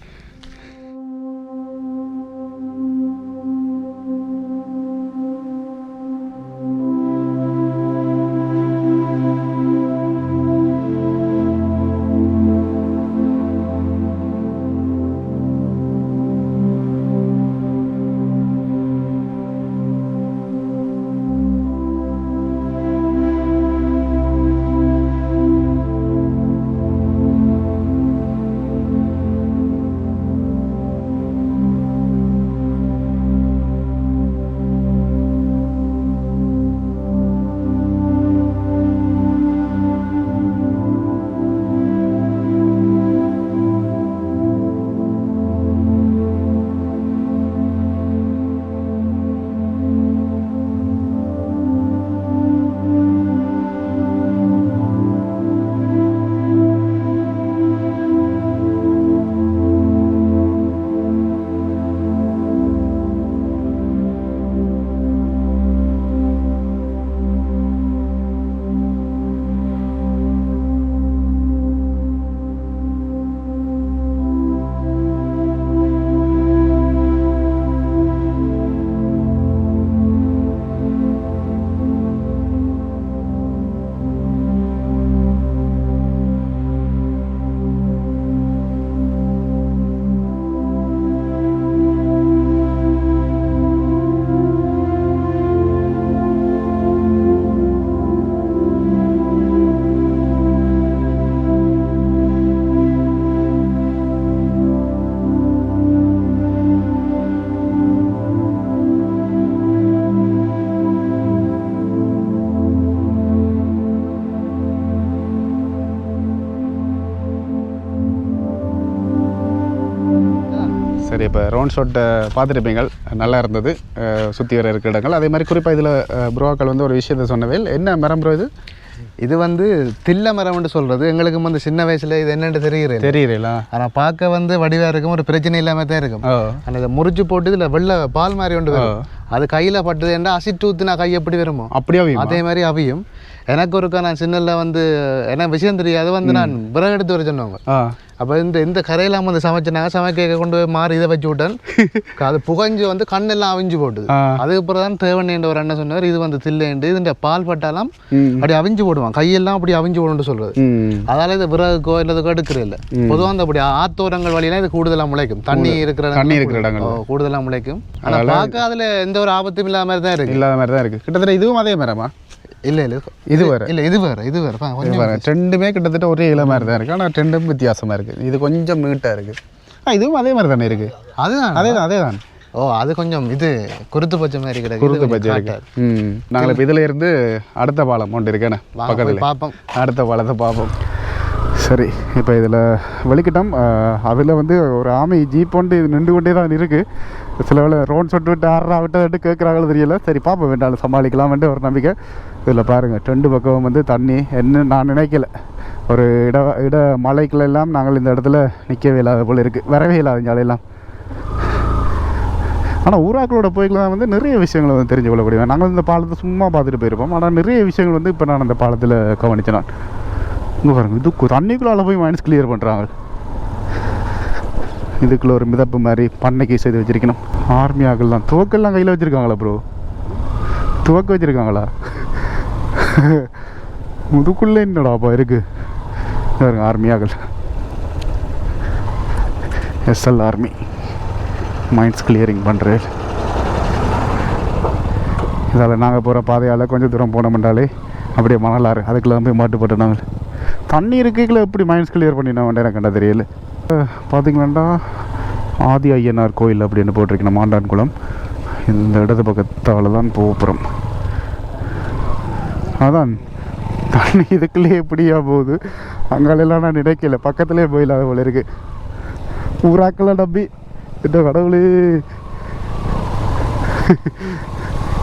இப்போ ரவுண்ட் ஷாட்டை பார்த்துருப்பீங்க நல்லா இருந்தது. சுற்றி வர இருக்கிற இடங்கள். அதே மாதிரி குறிப்பாக இதில் ப்ரோக்கள் வந்து ஒரு விஷயத்தை சொன்னவேல் என்ன மரம் ப்ரோ இது? இது வந்து தில்ல மரம்னு சொல்றது. எங்களுக்கு வந்து சின்ன வயசுல இது என்னன்னு தெரிகிறது தெரியலா ஆனா பார்க்க வந்து வடிவா இருக்கும். ஒரு பிரச்சனை இல்லாம தான் இருக்கும். ஓ. ஆனா இதை முறிச்சு போட்டு இதுல வெள்ளை பால் மாதிரி ஒன்று வரும். அது கையில பட்டுது என்றா அசிட்டு ஊத்துனா கை எப்படி வருமோ? அப்படியே? அதே மாதிரி அவியும். எனக்கு ஒருக்கா நான் சின்னல வந்து எனக்கு விஷயம் தெரியாது. வந்து நான் விறகு எடுத்து வர சொன்னவங்க. அப்போ இந்த இந்த கரையெல்லாம் வந்து சமைச்சினாங்க சமைக்க கொண்டு போய் மாறி இதை வச்சு விட்டேன். அது புகஞ்சு வந்து கண்ணெல்லாம் அவிஞ்சு போட்டுது. ஆ. அதுக்கப்புறம் தான் தேவன் ஒரு அண்ணன் சொன்னார் இது வந்து தில்லைண்டு இதுன்ற பால் பட்டாலாம். அப்படி அவிஞ்சு போடுவான். கையெல்லாம் அப்படி அவிஞ்சு போடுன்னு சொல்றது. அதால இது விறகுக்கோ இல்லதுக்கோ எடுக்கிறது இல்லை. பொதுவாக அந்த அப்படி ஆத்தோரங்கள் வழியெல்லாம் இது கூடுதலா முளைக்கும். தண்ணி இருக்கிற தண்ணி இருக்கிற இடங்கள். ஓ, கூடுதலா முளைக்கும். ஆனா பார்க்க அதுல எந்த ஒரு ஆபத்தும் இல்லாத மாதிரி தான் இருக்கு. இல்லாத மாதிரி தான் இருக்குது கிட்டத்தட்ட இதுவும் அதே மரமா இல்ல இல்ல இது வேற. இல்ல இது வேற இது வேற. இது பாருங்க ரெண்டுமே கிட்டத்தட்ட ஒரே இலை மாதிரி தான் இருக்குது ஆனால் ரெண்டும் வித்தியாசமாக இருக்குது இது கொஞ்சம் நீட்டாக இருக்குது ஆ இதுவும் அதே மாதிரி தானே இருக்குது அதுதான்? அதே தான் அதே தான். ஓ அது கொஞ்சம் இது குருத்து பச்சை மாதிரி குறுக்கு இது பச்சை இருக்கு. ம். நாங்கள் இப்போ இதில் இருந்து அடுத்த பாலம் ஒன்று இருக்கேண்ணே பக்கத்தில் பார்ப்போம். அடுத்த பாலத்தை பார்ப்போம். சரி இப்போ இதில் வெளிக்கிட்டோம். அதில் வந்து ஒரு ஆமை ஜீப் ஒன்று நின்று கொண்டே தான் இருக்குது சில வேலை ரோன் சொட்டு விட்டு ஆறா விட்டு விட்டு கேட்குறாங்களோ தெரியல. சரி பார்ப்போம் வேண்டாம் சமாளிக்கலாம்ட்டு ஒரு நம்பிக்கை. இதில் பாருங்கள் ரெண்டு பக்கம் வந்து தண்ணி. என்ன நான் நினைக்கல. ஒரு இட இட மலைக்குள்ளெல்லாம் நாங்கள் இந்த இடத்துல நிற்கவே இல்லாத போல் இருக்குது வரவே இல்லாத ஜாலையெல்லாம் ஆனால் ஊராக்களோட போய்க்கலாம் வந்து நிறைய விஷயங்களை வந்து தெரிஞ்சு கொள்ளக்கூடிய நாங்கள் இந்த பாலத்தை சும்மா பார்த்துட்டு போயிருப்போம். ஆனால் நிறைய விஷயங்கள் வந்து இப்போ நான் அந்த பாலத்தில் கவனிச்சேன் நான். இங்கே பாருங்கள் இது தண்ணிக்குள்ளால் போய் மைனஸ் கிளியர் பண்ணுறாங்க இதுக்குள்ளே ஒரு மிதப்பு மாதிரி பண்ணைக்கு செய்து வச்சுருக்கணும். ஆர்மி ஆகலாம். துவக்கெல்லாம் கையில் வச்சுருக்காங்களா ப்ரோ துவக்க வச்சுருக்காங்களா? முதுக்குள்ளே என்னடாப்பா இருக்கு? இருக்குது பாருங்க ஆர்மி ஆகல். எஸ்எல் ஆர்மி மைண்ட்ஸ் கிளியரிங் பண்ணுறேன் இதால் நாங்கள் போகிற பாதையால் கொஞ்சம் தூரம் போனோம்னாலே அப்படியே மணலாறு. அதுக்குள்ளே போய் மாட்டுப்பட்டு நாங்கள் தண்ணி இருக்கைக்குள்ள எப்படி மைண்ட்ஸ் கிளியர் பண்ணினோம் எனக்கு கண்டா தெரியல. பார்த்தீங்களாண்டா ஆதி ஐயனார் கோயில் அப்படின்னு போட்டிருக்கேன் மாண்டான் குளம் இந்த இடது பக்கத்தால் தான் போகிறோம் அதான் தண்ணி இதுக்குள்ளே எப்படியா போகுது? அங்காலெல்லாம் நான் நினைக்கல. பக்கத்துலேயே போயிடாத போல இருக்கு. ஊராக்கெல்லாம் நம்பி இந்த கடவுளே.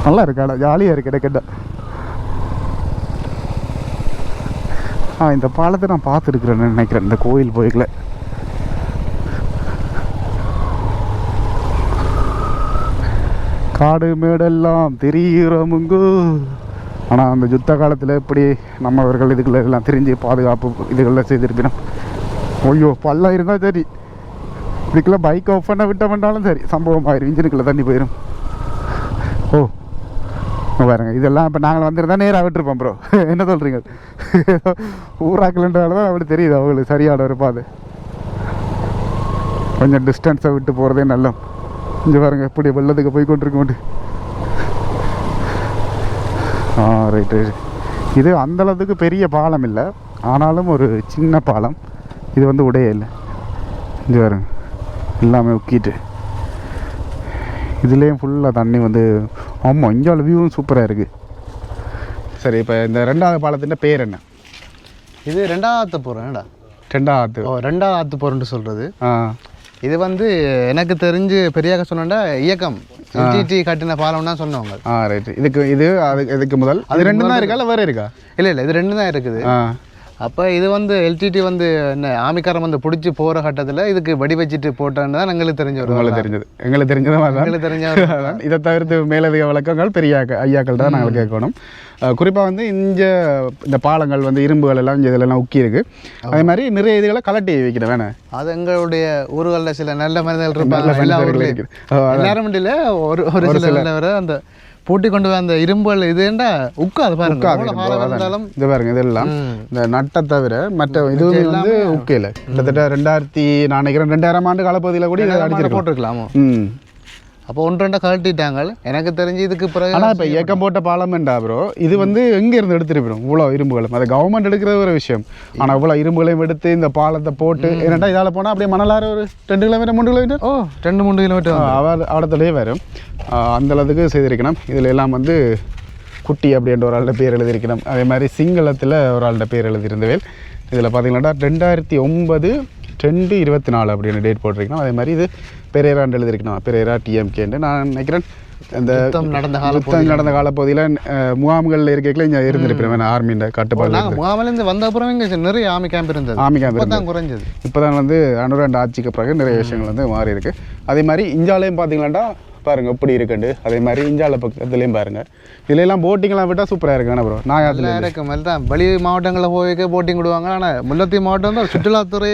நல்லா இருக்காடா ஜாலியாக இருக்கு எனக்கு ஆ இந்த பாலத்தை நான் பார்த்துருக்குறேன்னு நினைக்கிறேன். இந்த கோயில் போய்க்கல காடு மேடெல்லாம் தெரியுறமுங்கு ஆனால் அந்த யுத்த காலத்தில் எப்படி நம்மவர்கள் இதுக்குள்ள எல்லாம் தெரிஞ்சு பாதுகாப்பு இதுகளில் செய்திருக்கணும் ஐயோ பள்ளம் இருந்தால் சரி. இதுக்குள்ளே பைக் ஆஃப் பண்ண பண்ணாலும் சரி. சம்பவம் ஆயிரும். இன்ஜினுக்குள்ளே தண்ணி போயிடும் ஓ பாருங்க. இதெல்லாம் இப்போ நாங்கள் வந்துருந்தா நேராக விட்டுருப்போம் ப்ரோ என்ன சொல்கிறீங்க ஊராக்கலன்றால தான் அப்படி தெரியுது. அவங்களுக்கு சரியான ஒரு பாதை. கொஞ்சம் டிஸ்டன்ஸை விட்டு போகிறதே நல்லது இங்கே பாருங்க எப்படி வெள்ளத்துக்கு போய் கொண்டிருக்கோண்டு ஆ ரைட் ரைட் இது அந்த அளவுக்கு பெரிய பாலம் இல்லை. ஆனாலும் ஒரு சின்ன பாலம். இது வந்து உடைய இல்லை. இங்கே பாருங்க எல்லாமே உக்கிட்டு. இதுலேயும் ஃபுல்லாக தண்ணி வந்து ஆமாம் இங்கே வியூவும் சூப்பராக இருக்குது சரி இப்போ இந்த ரெண்டாவது பாலத்தின் பேர் என்ன? இது ரெண்டாவது போகிறேன்டா ரெண்டாவது ஓ ரெண்டாவது போகிறேன்னு சொல்கிறது ஆ. இது வந்து எனக்கு தெரிஞ்சு பெரியாக சொன்னா இயக்கம். எல்டிடி கட்டின பாலம் தான் சொன்னவங்க. ஆ ரைட் இதுக்கு இது அது இதுக்கு முதல். அது ரெண்டு தான் இருக்கா? இல்லை வேறு இருக்கா? இல்லை இல்லை இது ரெண்டு தான் இருக்குது. அப்போ இது வந்து எல்டிடி வந்து என்ன ஆமிக்காரன் வந்து பிடிச்சி போகிற கட்டத்தில் இதுக்கு வெடி வச்சுட்டு போட்டேன்னு தான் எங்களுக்கு தெரிஞ்ச ஒரு உங்களுக்கு தெரிஞ்சது. எங்களுக்கு தெரிஞ்சது எங்களுக்கு தெரிஞ்ச இதை தவிர்த்து மேலதிக வழக்கங்கள் பெரிய ஐயா- ஐயாக்கள் தான் நாங்கள் கேட்கணும். குறிப்பாக வந்து இந்த இந்த பாலங்கள் வந்து இரும்புகள் எல்லாம் இதெல்லாம் உக்கி இருக்கு. அதே மாதிரி நிறைய இதுகளை கலட்டி வைக்கணும் வேணே. அது எங்களுடைய ஊர்களில் சில நல்ல மனிதர்கள் இருப்பாங்க. எல்லாரும் இல்ல ஒரு ஒரு சில அந்த பூட்டி கொண்டு போய் அந்த இரும்புகள் இதுண்டா பாருங்க. எவ்வளவு காலம் இருந்தாலும் இது பாருங்க இதெல்லாம். இந்த நட்டை தவிர மற்ற இதுவுமே வந்து உக்கையில் கிட்டத்தட்ட ரெண்டாயிரத்தி நான் நினைக்கிறேன் ரெண்டாயிரம் ஆண்டு காலப்பகுதியில் கூட அடிச்சிருக்கோம் போட்டிருக்கலாமோ? ம். அப்போ ஒன்று ரெண்டா கழட்டிட்டாங்க. எனக்கு தெரிஞ்சு இதுக்கு பிறகு ஆனால் இப்போ இயக்கம் போட்ட பாலம்ண்டா ப்ரோ இது வந்து எங்கே இருந்து எடுத்துருப்போம் இவ்வளோ இரும்புகளும். அது கவர்மெண்ட் எடுக்கிறது ஒரு விஷயம். ஆனால் இவ்வளோ இரும்புகளையும் எடுத்து இந்த பாலத்தை போட்டு ஏன்னாட்டா இதால் போனால் அப்படியே மணலாறு ஒரு ரெண்டு கிலோமீட்டர் மூணு கிலோமீட்டர் ஓ ரெண்டு மூணு கிலோமீட்டர் அவர் அவடத்துலேயே வரும். அந்த அளவுக்கு செய்திருக்கணும். இதில் எல்லாம் வந்து குட்டி அப்படின்ற ஒரு ஆள்கிட்ட பேர் எழுதியிருக்கணும். அதே மாதிரி சிங்களத்தில் ஒரு ஆள்கிட்ட பேர் எழுதியிருந்தவேல். இதில் பார்த்தீங்கன்னா ரெண்டாயிரத்தி ஒன்பது ரெண்டு இருபத்தி நாலு அப்படின்னு டேட் போட்டிருக்கணும். அதே மாதிரி இது பெரேரான்னு எழுதிருக்கணும் பெரேரா டிஎம்கேன்னு நான் நினைக்கிறேன். இந்த நடந்த கால யுத்தம் நடந்த காலப்பகுதியில் முகாம்களில் இருக்கல இங்கே இருந்திருப்பேன் ஆர்மியின் கட்டுப்பாடு முகாமிலேருந்து வந்த அப்புறம் இங்கே நிறைய ஆமி கேம்ப் இருந்தது. ஆர்மி கேம்ப் தான் குறைஞ்சது. இப்போ தான் வந்து அனுராண்ட் ஆட்சிக்கு பிறகு நிறைய விஷயங்கள் வந்து மாறி இருக்கு அதே மாதிரி இஞ்சாலையும் பார்த்தீங்களாண்டா பாருங்க எப்படி இருக்குண்டு. அதே மாதிரி இஞ்சால பக்கத்துலேயும் பாருங்க. இதுல எல்லாம் போட்டிங்லாம் விட்டால் சூப்பராக இருக்கு. ப்ரோ நாயாத்துல நல்லா இருக்கு. மாதிரி தான் வெளி மாவட்டங்களில் போய் போட்டிங் விடுவாங்க. ஆனால் முல்லத்தீவு மாவட்டம் ஒரு சுற்றுலாத்துறை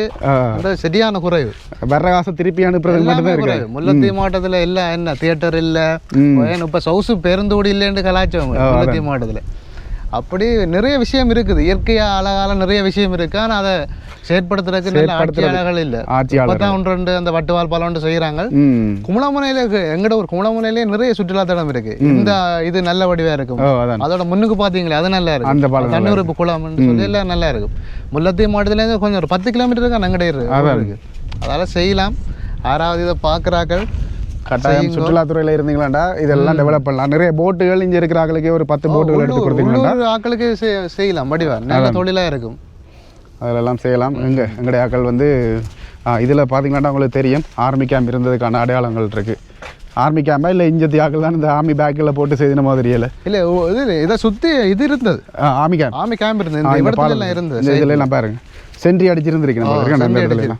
சரியான குறைவு. வர்ற காசை திருப்பி அனுப்புறது மட்டும்தான் எல்லாமே இருக்கு முல்லத்தீவு மாவட்டத்தில் இல்லை என்ன தியேட்டர் இல்லை. இப்போ சவுசு பேருந்து ஓடி இல்லைன்னு கலாச்சவங்க முல்லத்தீவு மாவட்டத்தில். அப்படி நிறைய விஷயம் இருக்குது. இயற்கையா அழகால நிறைய விஷயம் இருக்கு. ஆனால் அதை செயற்படுத்துறதுக்கு நல்ல ஆட்சியாளர்கள் இல்லை. ஆட்சியாளர் ஒன்று ரெண்டு அந்த வட்டுவால் பல ஒன்று செய்கிறாங்க ம். குமலமுனையில இருக்கு. எங்கட ஒரு குமலமுனையிலே நிறைய சுற்றுலா தடம் இருக்கு. இந்த இது நல்ல வடிவா இருக்கும். அதோட முன்னுக்கு பாத்தீங்களா அது நல்லா இருக்கு அந்த தண்ணீர் குளம்னு சொல்லி எல்லாம் நல்லா இருக்கும். முல்லத்தீவு மாவட்டத்துலேருந்து கொஞ்சம் ஒரு பத்து கிலோமீட்டர் இருக்கு நங்கடே இருக்கு. அதால செய்யலாம். ஆறாவது இதை பார்க்குறாக்கள் கட்டாயம் சுற்றுலாத்துறையில் இருந்தீங்களாண்டா? இதெல்லாம் டெவலப் பண்ணலாம். நிறைய போட்டுகள் இங்கே இருக்கிற ஆட்களுக்கே ஒரு பத்து போட்டுகள் எடுத்து கொடுத்தீங்களா செய்- செய்யலாம். வடிவா. நல்ல தொழிலா இருக்கும். அதிலெல்லாம் செய்யலாம். எங்கே எங்களுடைய ஆட்கள் வந்து இதில் பார்த்தீங்கன்னா உங்களுக்கு தெரியும். ஆர்மி கேம்ப் இருந்ததுக்கான அடையாளங்கள் இருக்குது ஆர்மி கேம்பா இல்லை இஞ்சத்தி ஆட்கள் தான் இந்த ஆர்மி பேக்கில் போட்டு செய்தின மாதிரி இல்லை? இல்ல இது இதை சுத்தி இது இருந்தது. ஆர்மி கேம்ப் ஆமி கேம்ப் இருந்தது. இருந்தது. இதில் எல்லாம் பாருங்க. சென்ட்ரி அடிச்சிருந்துருக்கேன்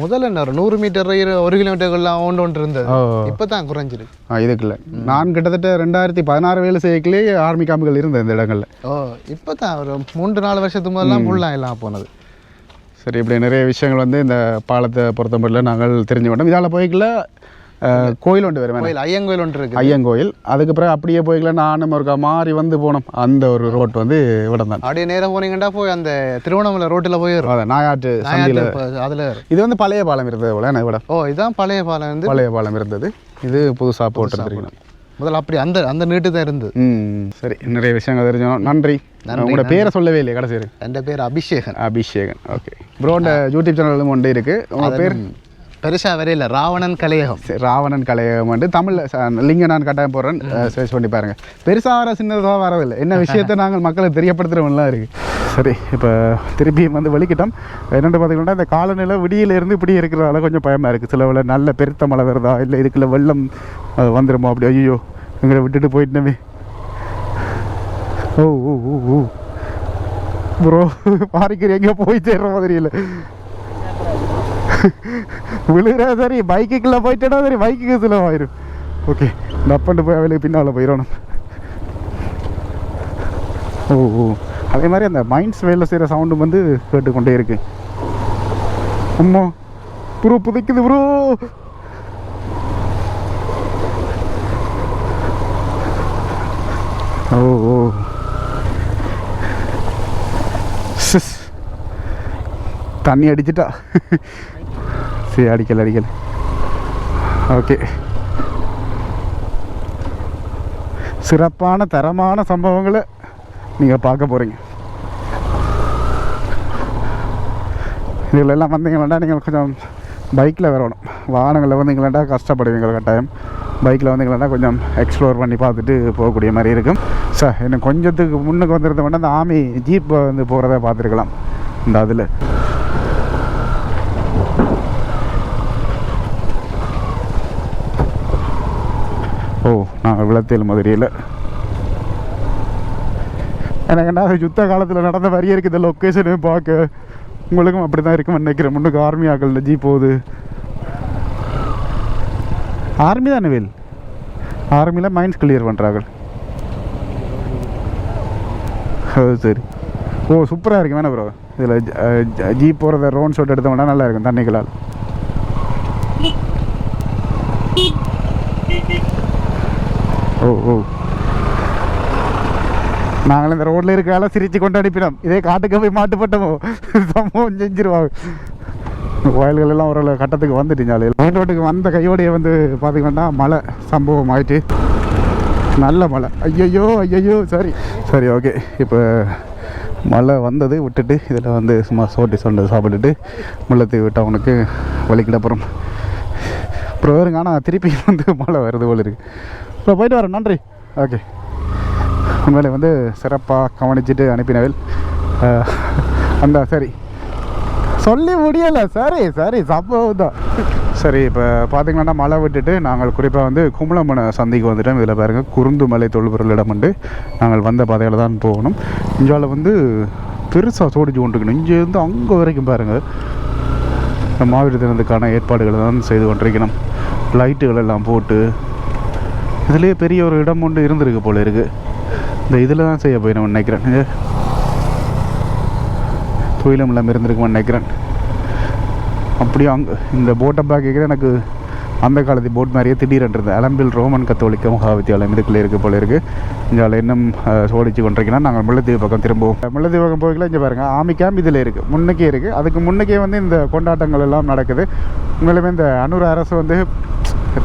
முதல்ல என்ன ஒரு நூறு மீட்டர் ஒரு கிலோமீட்டர்லாம் ஒன்று ஒன்று இருந்தது. ஓ. இப்பதான் குறைஞ்சிருக்கு. ஆ இதுக்குள்ள நான் கிட்டத்தட்ட ரெண்டாயிரத்தி பதினாறு வேலை செய்யக்கிலே ஆர்மி கேம்புகள் இருந்தது இந்த இடங்கள்ல. ஓ இப்பதான் ஒரு மூன்று நாலு வருஷத்துக்கு முதல்லாம் ஃபுல்லாக எல்லாம் போனது. சரி இப்படி நிறைய விஷயங்கள் வந்து இந்த பாலத்தை பொறுத்தமட்டில் நாங்கள் தெரிஞ்சுக்கிட்டோம் இதால் போய்க்கல கோயில் ஒன்று வருவேன் கோயில் ஐயங்கோயில் ஒன்று இருக்கு ஐயங்கோயில் அதுக்கு பிறகு அப்படியே போய்க்கல நானும் ஒருக்கா மாறி வந்து போனோம். அந்த ஒரு ரோட் வந்து இடம் தான் அப்படியே நேரம் போனீங்கன்னா போய் அந்த திருவண்ணாமலை ரோட்டில் போயிடும் அதான் நாயாற்று சந்தியில். அதில் இது வந்து பழைய பாலம் இருந்தது போல என்ன விட ஓ இதுதான் பழைய பாலம் வந்து பழைய பாலம் இருந்தது. இது புதுசாக போட்டுருந்துருக்கணும். முதல்ல அப்படி அந்த அந்த நீட்டு தான் இருந்தது. சரி நிறைய விஷயங்கள் தெரிஞ்சோம். நன்றி. உங்களோட பேரை சொல்லவே இல்லையே கடைசி. என் பேர் அபிஷேகன். அபிஷேகன் ஓகே ப்ரோட யூடியூப் சேனலும் ஒன்று இருக்கு. உங்க பேர்? பெருசா வரையில ராவணன் கலையகம். ராவணன் கலையகம் வந்து தமிழில் லிங்க நான் கட்டாயம் போடுறேன். சர்ச் பண்ணி பாருங்க. பெருசாக வர சின்னதாக வரதில்லை என்ன விஷயத்தை நாங்கள் மக்களுக்கு தெரியப்படுத்துகிறவங்களாம் இருக்கு. சரி இப்போ திருப்பியும் வந்து வெளிக்கிட்டோம். என்னென்னு பார்த்தீங்கன்னா இந்த காலநிலை விடியிலேருந்து இப்படி இருக்கிறதால கொஞ்சம் பயமாக இருக்குது சில வேளை நல்ல பெருத்த மழை வருதா? இல்லை இதுக்குள்ள வெள்ளம் அஹ், வந்துருமோ? அப்படி ஐயோ. எங்களை விட்டுட்டு போயிட்டனவே ஓ ஓ ஓ ஓ. ப்ரோ பாரிக்கர் எங்கே போய் சேர்ற மாதிரி இல்லை. விழுகிறா சரி பைக்குக்குள்ளே போயிட்டேடா சரி பைக்குக்கு சிலவாயிரும் ஓகே இந்த அப்பண்டு போய் அவளுக்கு பின்னால் போயிடணும். ஓ ஓ. அதே மாதிரி அந்த மைண்ட்ஸ் வேலை செய்கிற சவுண்டும் வந்து கேட்டுக்கொண்டே இருக்கு அம்மா ப்ரோ புதைக்குது ப்ரோ. ஓ ஓ சிஸ் தண்ணி அடிச்சிட்டா. சரி அடிக்கல அடிக்கல. ஓகே சிறப்பான தரமான சம்பவங்களை நீங்கள் பார்க்க போகிறீங்க இதில் எல்லாம் வந்தீங்களா நீங்கள் கொஞ்சம் பைக்கில் வரணும். வாகனங்களில் வந்தீங்களாண்டா கஷ்டப்படுவீங்க கட்டாயம். பைக்கில் வந்தீங்களா கொஞ்சம் எக்ஸ்ப்ளோர் பண்ணி பார்த்துட்டு போகக்கூடிய மாதிரி இருக்கும். சார் இன்னும் கொஞ்சத்துக்கு முன்னுக்கு வந்திருந்த வேண்டாம் அந்த ஆமி ஜீப் வந்து போகிறத பார்த்துருக்கலாம். இந்த அதில். ஓ நாங்கள் விளத்தேல் மதுரையில். எனக்கு என்ன யுத்த காலத்தில் நடந்த மாதிரியே இருக்குது லொக்கேஷனு பார்க்க. உங்களுக்கும் அப்படி தான் இருக்கும்னு நினைக்கிறேன். முன்னுக்கு ஆர்மி ஆக்கள் ஜீப் போகுது. ஆர்மி தானே வேல் ஆர்மியில் மைண்ட்ஸ் கிளியர் பண்ணுறாங்க அது சரி. ஓ சூப்பராக இருக்கு. வேணா ப்ரோ இதில் ஜீப் போகிறத ரோன் ஷாட் எடுத்தோம்னா நல்லா இருக்கும் தண்ணிகளால். ஓ ஓ. நாங்கள் இந்த ரோட்டில் இருக்கால சிரிச்சு கொண்டு அனுப்பினோம். இதே காட்டுக்கு போய் மாட்டுப்பட்டோமோ? சம்பவம் செஞ்சிருவாங்க. வயல்கள் எல்லாம் ஒரு கட்டத்துக்கு வந்துட்டீங்க மெயின் ரோட்டுக்கு வந்த கையோடையே வந்து பார்த்தீங்கன்னா மழை சம்பவம் ஆயிட்டு. நல்ல மழை. ஐயையோ ஐயையோ சரி. சரி ஓகே. இப்போ மழை வந்தது விட்டுட்டு இதில் வந்து சும்மா சோட்டி சொண்டு சாப்பிட்டுட்டு முல்லைத்தீவு டவுனுக்கு வலிக்கிட போகிறோம் அப்புறம் வருங்க ஆனால் திருப்பி வந்து மழை வருது போல இருக்கு. இப்போ போயிட்டு வரேன் நன்றி. ஓகே. உண்மையிலே வந்து சிறப்பாக கவனிச்சுட்டு அனுப்பினவில் அந்த சரி. சொல்லி முடியலை. சரி சரி சம்பவம் தான் சரி இப்போ பார்த்தீங்கன்னா மழை விட்டுட்டு நாங்கள் குறிப்பாக வந்து கும்பலமனை சந்திக்கு வந்துட்டோம். இதில் பாருங்கள் குருந்து மலை தொழுபொருள் இடம் உண்டு நாங்கள் வந்த பாதையில் தான் போகணும். இங்கால வந்து பெருசாக சோடிச்சு கொண்டிருக்கணும். இங்கேருந்து அங்கே வரைக்கும் பாருங்கள் இந்த மாவீர தினத்துக்கான ஏற்பாடுகளை தான் செய்து கொண்டிருக்கணும். லைட்டுகள் எல்லாம் போட்டு இதுலேயே பெரிய ஒரு இடம் ஒன்று இருந்திருக்கு போல இருக்குது இந்த இதில் தான் செய்ய போய் நான் நினைக்கிறேன். துயிலும் இல்லாமல் இருந்திருக்குமான்னு நினைக்கிறேன். அப்படியே அங்கே இந்த போட்டை பார்க்க எனக்கு அந்த காலத்து போட் மாதிரியே திடீரென்றது அலம்பில் ரோமன் கத்தோலிக்க மகா வித்தியாலயம் இதுக்குள்ளே இருக்குது போல இருக்குது இங்கே இன்னும் சோடிச்சு கொண்டிருக்கீங்கன்னா நாங்கள் முல்லைத்தீவு பக்கம் திரும்புவோம். முல்லைத்தீவு பக்கம் போய்க்கலாம் இங்கே பாருங்கள் ஆமி கேம்ப் இதில் இருக்குது முன்னுக்கே இருக்குது அதுக்கு முன்னுக்கே வந்து இந்த கொண்டாட்டங்கள் எல்லாம் நடக்குது. உண்மையிலுமே இந்த அனூர் அரசு வந்து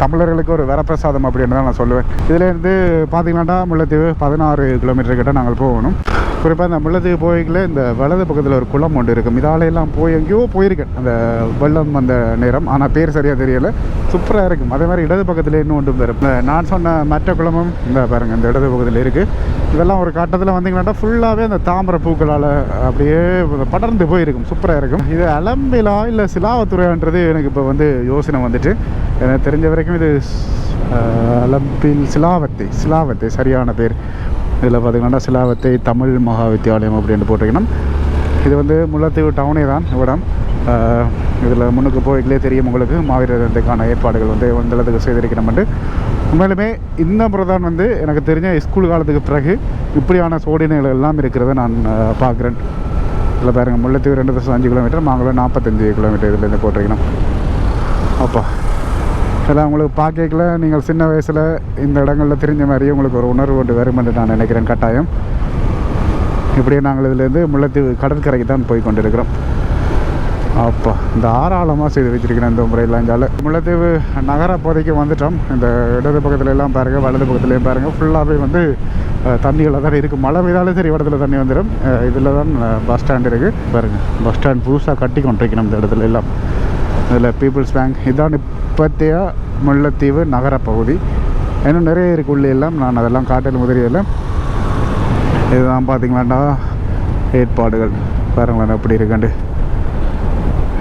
தமிழர்களுக்கு ஒரு வரப்பிரசாதம் அப்படின்னு தான் நான் சொல்லுவேன். இதுலேருந்து பார்த்தீங்கன்னா முல்லைத்தீவு பதினாறு கிலோமீட்டர் கிட்ட நாங்கள் போகணும். குறிப்பாக இந்த முல்லைத்தீவு போய்க்குள்ள இந்த வலது பக்கத்தில் ஒரு குளம் ஒன்று இருக்கும் இதாலையெல்லாம் போய் எங்கேயோ போயிருக்கேன். அந்த வெள்ளம் அந்த நேரம். ஆனால் பேர் சரியாக தெரியலை. சூப்பராக இருக்கும். அதே மாதிரி இடது பக்கத்தில் இன்னும் ஒன்று வரும் இந்த நான் சொன்ன மற்ற குளமும் இந்த பாருங்கள் இந்த இடது பக்கத்தில் இருக்குது இதெல்லாம் ஒரு கட்டத்தில் வந்தீங்கன்னா ஃபுல்லாகவே அந்த தாமரை பூக்களால் அப்படியே படர்ந்து போயிருக்கும். சூப்பராக இருக்கும். இது அலம்பிலா இல்லை சிலாவத்துறையான்றது எனக்கு இப்போ வந்து யோசனை வந்துட்டு. எனக்கு தெரிஞ்ச வரைக்கும் இது லம்பில் சிலாவத்தை சிலாவத்தை சரியான பேர். இதில் பார்த்திங்கன்னா சிலாவத்தை தமிழ் மகா வித்தியாலயம் அப்படின்னு போட்டிருக்கணும். இது வந்து முல்லைத்தீவு டவுனே தான் இவ்விடம் இதில் முன்னுக்கு போய்களே தெரியும் உங்களுக்கு. மாவீரத்துக்கான ஏற்பாடுகள் வந்து வந்தளத்துக்கு செய்திருக்கிறோம்ட்டு உண்மையிலுமே இந்த முறை தான் வந்து எனக்கு தெரிஞ்ச ஸ்கூல் காலத்துக்கு பிறகு இப்படியான சோடினைகள் எல்லாம் இருக்கிறத நான் பார்க்குறேன். இதில் பாருங்கள் முல்லைத்தீவு ரெண்டு தசம் அஞ்சு கிலோமீட்டர் மாங்குளம் நாற்பத்தஞ்சு கிலோமீட்டர் இதுலேருந்து போட்டிருக்கணும். அப்பா. இதெல்லாம் உங்களுக்கு பார்க்கல நீங்கள் சின்ன வயசில் இந்த இடங்களில் தெரிஞ்ச மாதிரியே உங்களுக்கு ஒரு உணர்வு கொண்டு வரும் என்று நான் நினைக்கிறேன் கட்டாயம். இப்படியே நாங்கள் இதுலேருந்து முல்லைத்தீவு கடற்கரைக்கு தான் போய் கொண்டிருக்கிறோம். அப்பா இந்த ஆறாளமாக செய்து வச்சிருக்கிறேன் இந்த முறையில் இருந்தாலும் முல்லைத்தீவு நகர அப்போதைக்கு வந்துட்டோம். இந்த இடது பக்கத்துல எல்லாம் பாருங்கள் வலது பக்கத்துலேயும் பாருங்கள் ஃபுல்லாகவே வந்து தண்ணிகளில் தான் இருக்குது மழை பெய்தாலும் சரி இடத்துல தண்ணி வந்துடும் இதில் தான் பஸ் ஸ்டாண்ட் இருக்குது பாருங்கள் பஸ் ஸ்டாண்ட் புதுசாக கட்டி கொண்டிருக்கணும் இந்த இடத்துல எல்லாம். இதில் பீப்புள்ஸ் பேங்க் இதான் இப்பத்திய முல்லைத்தீவு நகர பகுதி இன்னும் நிறைய இருக்கு உள்ளே எல்லாம். நான் அதெல்லாம் காட்டல் முதலியெல்லாம் இதுதான் பார்த்திங்களாண்டா ஏற்பாடுகள். பாருங்களேன் எப்படி இருக்காண்டு.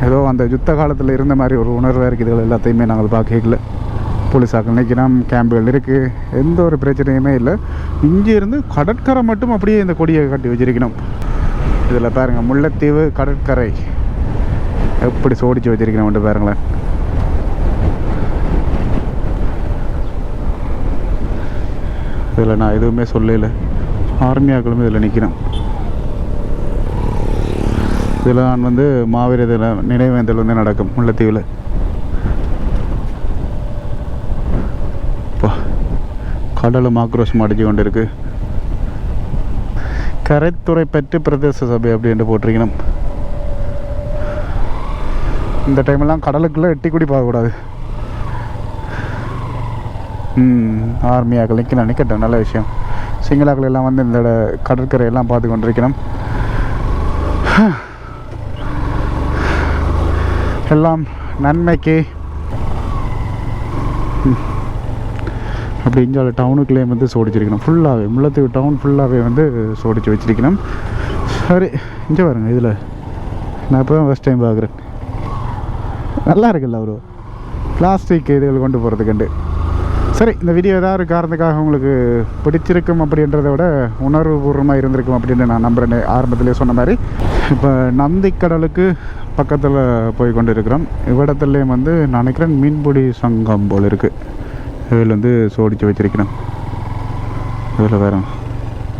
ஏதோ அந்த யுத்த காலத்தில் இருந்த மாதிரி ஒரு உணர்வாக இருக்குது இதுகள் எல்லாத்தையுமே நாங்கள் பார்க்கல. போலீஸாக்கள் நிற்கிறோம் கேம்புகள் இருக்குது எந்த ஒரு பிரச்சனையுமே இல்லை. இங்கே இருந்து கடற்கரை மட்டும் அப்படியே இந்த கொடியை கட்டி வச்சிருக்கணும். இதில் பாருங்கள் முல்லைத்தீவு கடற்கரை. எப்படி சோடிச்சு வச்சிருக்கணும் பாருங்களேன். இதில் நான் எதுவுமே சொல்லல. ஆர்மியாக்களும் இதில் நிற்கிறேன் இதில் நான் வந்து மாவீர நினைவேந்தல் வந்து நடக்கும் முல்லைத்தீவில். அப்பா, கடலும் ஆக்ரோஷம் அடிச்சு கொண்டு இருக்கு கரைத்துறை பற்றி பிரதேச சபை அப்படின்ட்டு போட்டிருக்கணும். இந்த டைம்லாம் கடலுக்குள்ளே எட்டி கூடி பார்க்கக்கூடாது. ம் ஆர்மியாக நிற்கணும் நிற்கட்டும் நல்ல விஷயம். சிங்களாக்கள் எல்லாம் வந்து இந்த கடற்கரையெல்லாம் பார்த்து கொண்டிருக்கணும். எல்லாம் நன்மைக்கு. அப்படி இங்கே டவுனுக்குள்ளேயே வந்து சோடிச்சிருக்கணும். ஃபுல்லாகவே முல்லைத்தீவு டவுன் ஃபுல்லாகவே வந்து சோடிச்சு வச்சிருக்கணும். சரி இங்கே பாருங்கள் இதில். நான் இப்போ தான் ஃபஸ்ட் டைம் பார்க்குறேன். நல்லா இருக்குல்ல ஒரு பிளாஸ்டிக் இதுகள் கொண்டு போகிறதுக்குண்டு சரி இந்த வீடியோ ஏதாவது ஒரு காரணத்துக்காக உங்களுக்கு பிடிச்சிருக்கும் அப்படின்றத விட உணர்வுபூர்வமாக இருந்திருக்கும் அப்படின்னு நான் நம்புகிறேன் ஆரம்பத்திலே சொன்ன மாதிரி இப்போ நந்திக்கடலுக்கு பக்கத்தில் போய் கொண்டு இருக்கிறோம் இவ்விடத்துலேயும் வந்து நான் நினைக்கிறேன் மீன்பிடி சங்கம் போல் இருக்குது இதில் வந்து சோடித்து வச்சிருக்கணும் இதில் வேறு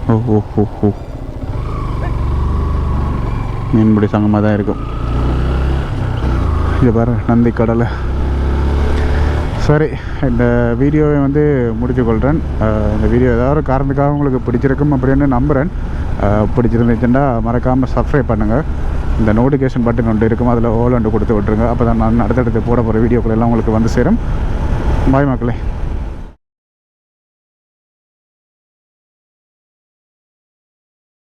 ஓ ஓ ஓ ஓ. மீன்பிடி சங்கமாக தான் இருக்கும். இது பாரு நந்திக்கடலை சரி இந்த வீடியோவை வந்து முடிச்சுக்கொள்கிறேன் இந்த வீடியோ ஏதாவது காரணத்துக்காக உங்களுக்கு பிடிச்சிருக்கும் அப்படின்னு நம்புகிறேன் பிடிச்சிருந்துச்சுன்னா மறக்காமல் சப்ஸ்கிரைப் பண்ணுங்கள் இந்த நோட்டிஃபிகேஷன் பட்டன் ஒன்று இருக்கும் அதில் ஓல் ஒன்று கொடுத்து விட்ருங்க அப்போ தான் நான் அடுத்தடுத்து போட போகிற வீடியோக்கள் எல்லாம் உங்களுக்கு வந்து சேரும். பாய் மக்களே.